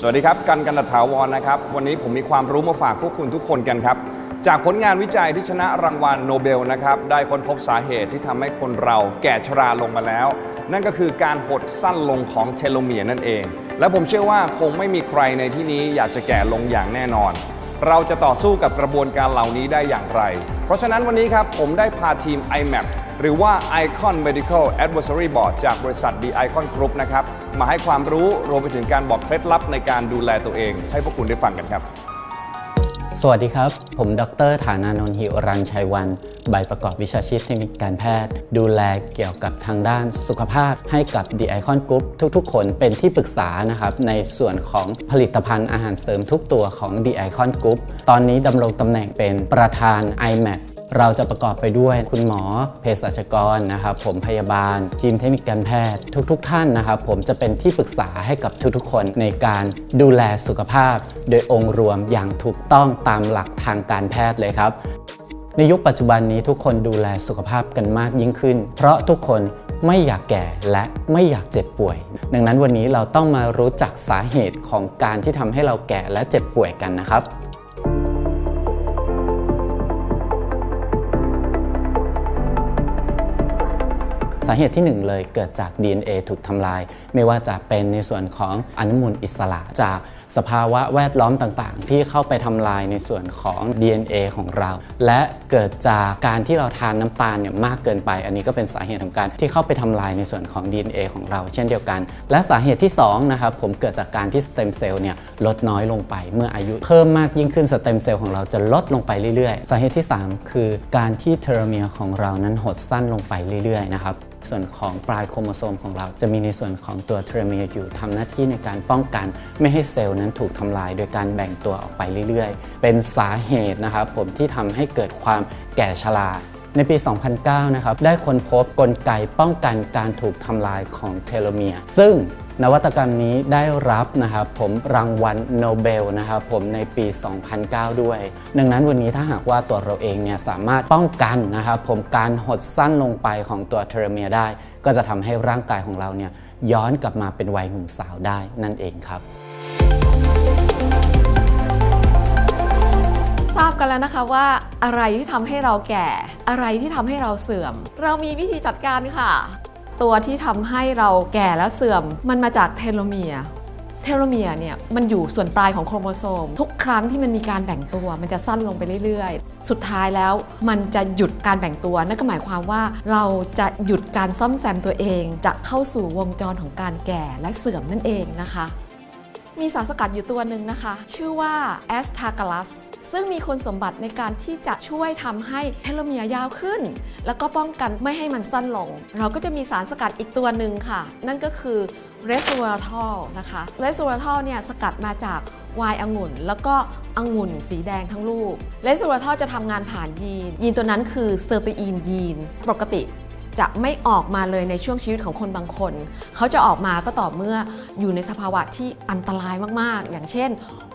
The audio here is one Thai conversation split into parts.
สวัสดีครับ กันกันตถาวรนะครับ วันนี้ผมมีความรู้มาฝากพวกคุณทุกคนกันครับ จากผลงานวิจัยที่ชนะรางวัลโนเบลนะครับ ได้ค้นพบสาเหตุที่ทำให้คนเราแก่ชราลงมาแล้ว นั่นก็คือการหดสั้นลงของเทโลเมียร์นั่นเอง และผมเชื่อว่าคงไม่มีใครในที่นี้อยากจะแก่ลงอย่างแน่นอน เราจะต่อสู้กับกระบวนการเหล่านี้ได้อย่างไร เพราะฉะนั้นวันนี้ครับผมได้พาทีม IMAP หรือว่า Icon Medical Advisory Board จากบริษัท The Icon Group นะครับ มาให้ความรู้รวมไปถึงการบอกเคล็ดลับในการดูแลตัวเอง ให้พวกคุณได้ฟังกันครับ สวัสดีครับ ผมดรฐานานนท์หิรันชัยวัน ใบประกอบวิชาชีพเทคนิคการแพทย์ ดูแลเกี่ยวกับทางด้านสุขภาพให้กับ The Icon Group ทุกๆ คนเป็นที่ปรึกษานะครับ ในส่วนของผลิตภัณฑ์อาหารเสริมทุกตัวของ The Icon Group ตอนนี้ดำรงตำแหน่งเป็นประธาน IMAT เราจะประกอบไปด้วยคุณหมอเภสัชกรนะครับผมพยาบาล ทีมเทคนิคการแพทย์ ทุกๆทท่านนะครับผมจะเป็นที่ปรึกษาให้กับทุกๆ คนในการดูแลสุขภาพ โดยองค์รวมอย่างถูกต้องตามหลักทางการแพทย์เลยครับ ในยุคปัจจุบันนี้ทุกคนดูแลสุขภาพกันมากยิ่งขึ้น เพราะทุกคนไม่อยากแก่และไม่อยากเจ็บป่วย ดังนั้นวันนี้เราต้องมารู้จักสาเหตุของการที่ทำให้เราแก่และเจ็บป่วยกันนะครับ สาเหตุที่หนึ่งเลยเกิดจาก DNA ถูกทำลาย ไม่ว่าจะเป็นในส่วนของอนุมูลอิสระจากสภาวะแวดล้อมต่างๆ ที่เข้าไปทำลายในส่วนของ DNA ของเรา และเกิดจากการที่เราทานน้ำตาลเนี่ยมากเกินไป อันนี้ก็เป็นสาเหตุของการที่เข้าไปทำลายในส่วนของ DNA ของเรา เช่นเดียวกัน และสาเหตุที่2นะครับผมเกิดจากการที่สเต็มเซลล์เนี่ยลดน้อยลงไป เมื่ออายุเพิ่มมากยิ่งขึ้นสเต็มเซลล์ของเราจะลดลงไปเรื่อยๆ สาเหตุที่ 3 คือการที่เทโลเมียของเรานั้นหดสั้นลงไปเรื่อยๆนะครับส่วนของปลายโครโมโซมของเราจะมีในส่วนของตัวเทโลเมียร์อยู่ทำหน้าที่ในการป้องกัน ไม่ให้เซลล์นั้นถูกทำลาย โดยการแบ่งตัวออกไปเรื่อย ๆ เป็นสาเหตุนะครับผมที่ทำให้เกิดความแก่ชรา ในปี 2009 นะครับ ได้ค้นพบกลไกป้องกันการถูกทำลายของเทโลเมียร์ ซึ่งนวัตกรรมนี้ได้รับนะครับผมรางวัลโนเบลนะครับผมในปี 2009 ด้วย ดังนั้นวันนี้ถ้าหากว่าตัวเราเองเนี่ยสามารถป้องกันนะครับผมการหดสั้นลงไปของตัวเทโลเมียร์ได้ ก็จะทำให้ร่างกายของเราเนี่ยย้อนกลับมาเป็นวัยหนุ่มสาวได้นั่นเองครับ ทราบกันแล้วนะคะว่าอะไรที่ทำให้เราแก่ อะไรที่ทำให้เราเสื่อม เรามีวิธีจัดการค่ะ ตัวที่ทำให้เราแก่แล้วเสื่อม มันมาจากเทโลเมียร์เทโลเมียร์เนี่ยมันอยู่ส่วนปลายของโครโมโซม ทุกครั้งที่มันมีการแบ่งตัว มันจะสั้นลงไปเรื่อยๆ สุดท้ายแล้วมันจะหยุดการแบ่งตัว นั่นก็หมายความว่าเราจะหยุดการซ่อมแซมตัวเอง จะเข้าสู่วงจรของการแก่และเสื่อมนั่นเองนะคะ มีสารสกัดอยู่ตัวหนึ่งนะคะ ชื่อว่าแอสทากลัส ซึ่งมีคุณสมบัติในการที่จะช่วยทำให้เทโลเมียร์ยาวขึ้น แล้วก็ป้องกันไม่ให้มันสั้นลง เราก็จะมีสารสกัดอีกตัวหนึ่งค่ะ นั่นก็คือเรส v e r a t o l นะคะเรส v e r a t o l เนี่ยสกัดมาจากวน์องุ่น แล้วก็องุ่นสีแดงทั้งลูกเรส v e r a t o l จะทำงานผ่านยีน ยีนตัวนั้นคือเซอร์ตีอีนยีน ปกติ จะไม่ออกมาเลยในช่วงชีวิตของคนบางคน เขาจะออกมาก็ต่อเมื่ออยู่ในสภาวะที่อันตรายมากๆ อย่างเช่น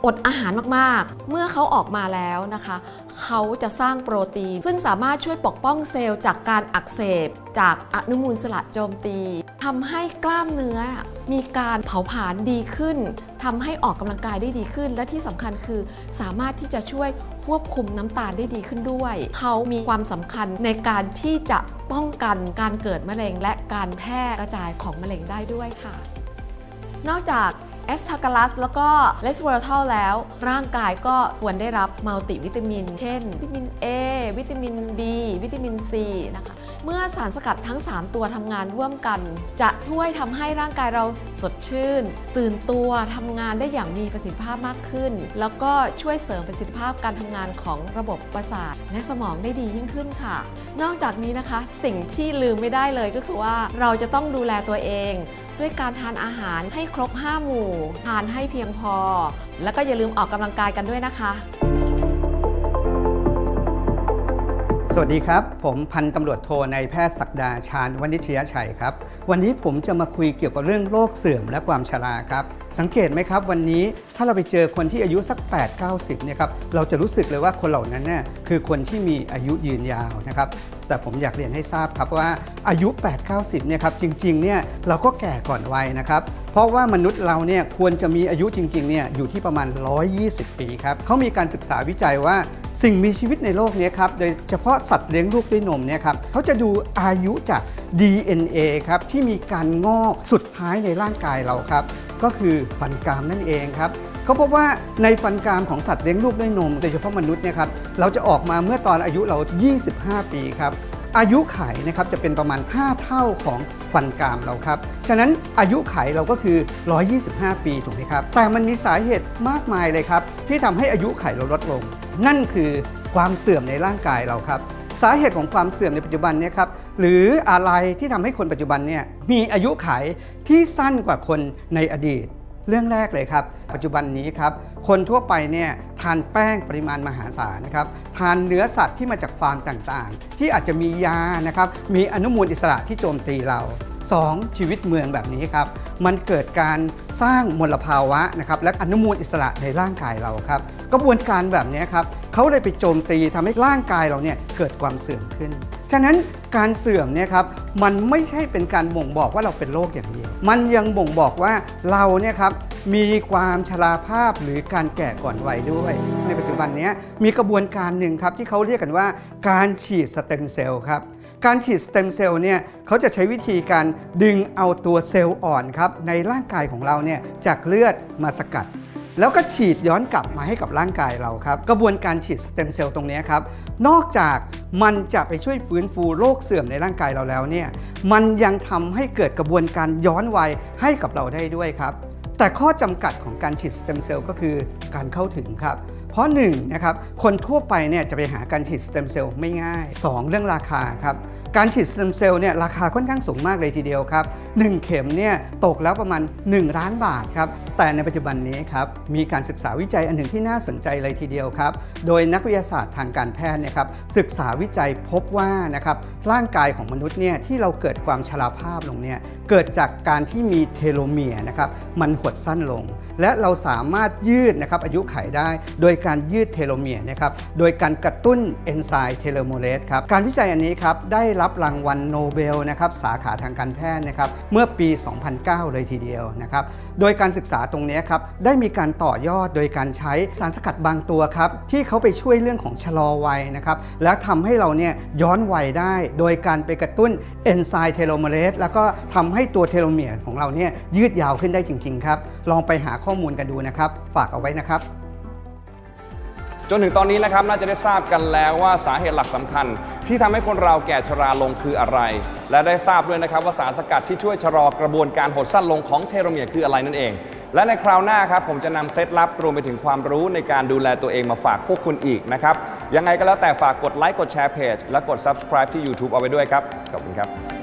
อดอาหารมากๆ เมื่อเขาออกมาแล้วนะคะ เขาจะสร้างโปรตีน ซึ่งสามารถช่วยปกป้องเซลล์จากการอักเสบ จากอนุมูลสละโจมตีทำให้กล้ามเนื้อมีการเผาผลาญดีขึ้น ทำให้ออกกำลังกายได้ดีขึ้น และที่สำคัญคือสามารถที่จะช่วยควบคุมน้ำตาลได้ดีขึ้นด้วย เขามีความสำคัญในการที่จะป้องกันการเกิดมะเร็ง และการแพร่กระจายของมะเร็งได้ด้วยค่ะ นอกจาก แอสทากลัสแล้วก็เลสเวอร์เทัลแล้ว ร่างกายก็ควรได้รับมัลติวิตามิน เช่น วิตามิน A วิตามิน B วิตามิน C นะคะเมื่อสารสกัดทั้ง 3 ตัวทำงานร่วมกัน จะช่วยทำให้ร่างกายเราสดชื่น ตื่นตัวทำงานได้อย่างมีประสิทธิภาพมากขึ้น แล้วก็ช่วยเสริมประสิทธิภาพการทำงานของระบบประสาท และสมองได้ดียิ่งขึ้นค่ะ นอกจากนี้นะคะ สิ่งที่ลืมไม่ได้เลยก็คือว่าเราจะต้องดูแลตัวเอง ด้วยการทานอาหารให้ครบ 5 หมู่ ทานให้เพียงพอ แล้วก็อย่าลืมออกกำลังกายกันด้วยนะคะ สวัสดีครับ ผมพันตำรวจโทในายแพทย์ศักดาชาญวณิชยชัยครับ วันนี้ผมจะมาคุยเกี่ยวกับเรื่องโรคเสื่อมและความชราครับ สังเกตไหมครับ วันนี้ถ้าเราไปเจอคนที่อายุสัก 8 9 0เนี่ยครับเราจะรู้สึกเลยว่าคนเหล่านั้นเนี่ยคือคนที่มีอายุยืนยาวนะครับแต่ผมอยากเรียนให้ทราบครับว่าอายุ 8 9 0เนี่ยครับจริงๆเนี่ยเราก็แก่ก่อนวัยนะครับเพราะว่ามนุษย์เราเนี่ยควรจะมีอายุจริงๆเนี่ยอยู่ที่ประมาณ 120 ปีครับเขามีการศึกษาวิจัยว่า สิ่งมีชีวิตในโลกนี้ครับ โดยเฉพาะสัตว์เลี้ยงลูกด้วยนมเนี่ยครับเขาจะดูอายุจาก DNA ครับที่มีการงอกสุดท้ายในร่างกายเราครับ ก็คือฟันกรามนั่นเองครับเขาพบว่าในฟันกรามของสัตว์เลี้ยงลูกด้วยนม โดยเฉพาะมนุษย์เนี่ยครับเราจะออกมาเมื่อตอนอายุเรา 25 ปีครับ อายุไขนะครับจะเป็นประมาณ 5 เท่าของฟันกรามเราครับ ฉะนั้นอายุไขเราก็คือ 125 ปีถูกไหมครับ แต่มันมีสาเหตุมากมายเลยครับ ที่ทำให้อายุไขเราลดลง นั่นคือความเสื่อมในร่างกายเราครับ สาเหตุของความเสื่อมในปัจจุบันเนี่ยครับหรืออะไรที่ทำให้คนปัจจุบันเนี่ยมีอายุไขที่สั้นกว่าคนในอดีต เรื่องแรกเลยครับ ปัจจุบันนี้ครับ คนทั่วไปเนี่ยทานแป้งปริมาณมหาศาลนะครับ ทานเนื้อสัตว์ที่มาจากฟาร์มต่างๆ ที่อาจจะมียานะครับ มีอนุมูลอิสระที่โจมตีเรา 2. ชีวิตเมืองแบบนี้ครับ มันเกิดการสร้างมลภาวะนะครับและอนุมูลอิสระในร่างกายเราครับ กระบวนการแบบนี้ครับเขาเลยไปโจมตีทำให้ร่างกายเราเนี่ยเกิดความเสื่อมขึ้น ฉะนั้นการเสื่อมเนี่ยครับมันไม่ใช่เป็นการบ่งบอกว่าเราเป็นโรคอย่างเดียว มันยังบ่งบอกว่าเราเนี่ยครับมีความชราภาพหรือการแก่ก่อนวัยด้วย ในปัจจุบันนี้มีกระบวนการหนึ่งครับที่เขาเรียกกันว่าการฉีดสเต็มเซลล์ครับการฉีดสเต็มเซลล์เนี่ยเขาจะใช้วิธีการดึงเอาตัวเซลล์อ่อนครับในร่างกายของเราเนี่ยจากเลือดมาสกัด แล้วก็ฉีดย้อนกลับมาให้กับร่างกายเราครับ กระบวนการฉีดสเต็มเซลล์ตรงนี้ครับ นอกจากมันจะไปช่วยฟื้นฟูโรคเสื่อมในร่างกายเราแล้วเนี่ย มันยังทำให้เกิดกระบวนการย้อนวัยให้กับเราได้ด้วยครับ แต่ข้อจำกัดของการฉีดสเต็มเซลล์ก็คือการเข้าถึงครับ เพราะ1นะครับ คนทั่วไปเนี่ยจะไปหาการฉีดสเต็มเซลล์ไม่ง่าย 2 เรื่องราคาครับ การฉีดสเต็มเซลล์เนี่ยราคาค่อนข้างสูงมากเลยทีเดียวครับ 1 เข็มเนี่ยตกแล้วประมาณ 1 ล้านบาทครับ แต่ในปัจจุบันนี้ครับมีการศึกษาวิจัยอันหนึ่งที่น่าสนใจเลยทีเดียวครับ โดยนักวิทยาศาสตร์ทางการแพทย์เนี่ยครับศึกษาวิจัยพบว่านะครับร่างกายของมนุษย์เนี่ยที่เราเกิดความชราภาพลงเนี่ยเกิดจากการที่มีเทโลเมียร์นะครับมันหดสั้นลง และเราสามารถยืดนะครับอายุไขได้ โดยการยืดเทโลเมียร์นะครับโดยการกระตุ้นเอนไซม์เทโลโมเลสครับการวิจัยอันนี้ครับได้รับรับรางวัลโนเบลนะครับสาขาทางการแพทย์นะครับเมื่อปี 2009 เลยทีเดียวนะครับโดยการศึกษาตรงนี้ครับได้มีการต่อยอดโดยการใช้สารสกัดบางตัวครับที่เขาไปช่วยเรื่องของชะลอวัยนะครับและทำให้เราเนี่ยย้อนวัยได้ โดยการไปกระตุ้นเอนไซม์เทโลโมเลสแล้วก็ทำให้ตัวเทโลเมียร์ของเราเนี่ยยืดยาวขึ้นได้จริงๆครับลองไปหาข้อมูลกันดูนะครับ ฝากเอาไว้นะครับ จนถึงตอนนี้นะครับน่าจะได้ทราบกันแล้วว่าสาเหตุหลักสำคัญ ที่ทำให้คนเราแก่ชราลงคืออะไร และได้ทราบด้วยนะครับว่าสารสกัดที่ช่วยชะลอกระบวนการหดสั้นลงของเทโลเมียร์คืออะไรนั่นเอง และในคราวหน้าครับผมจะนำเคล็ดลับรวมไปถึงความรู้ในการดูแลตัวเองมาฝากพวกคุณอีกนะครับยังไงก็แล้วแต่ฝากกดไลค์กดแชร์เพจและกด subscribe ที่ YouTube เอาไว้ด้วยครับขอบคุณครับ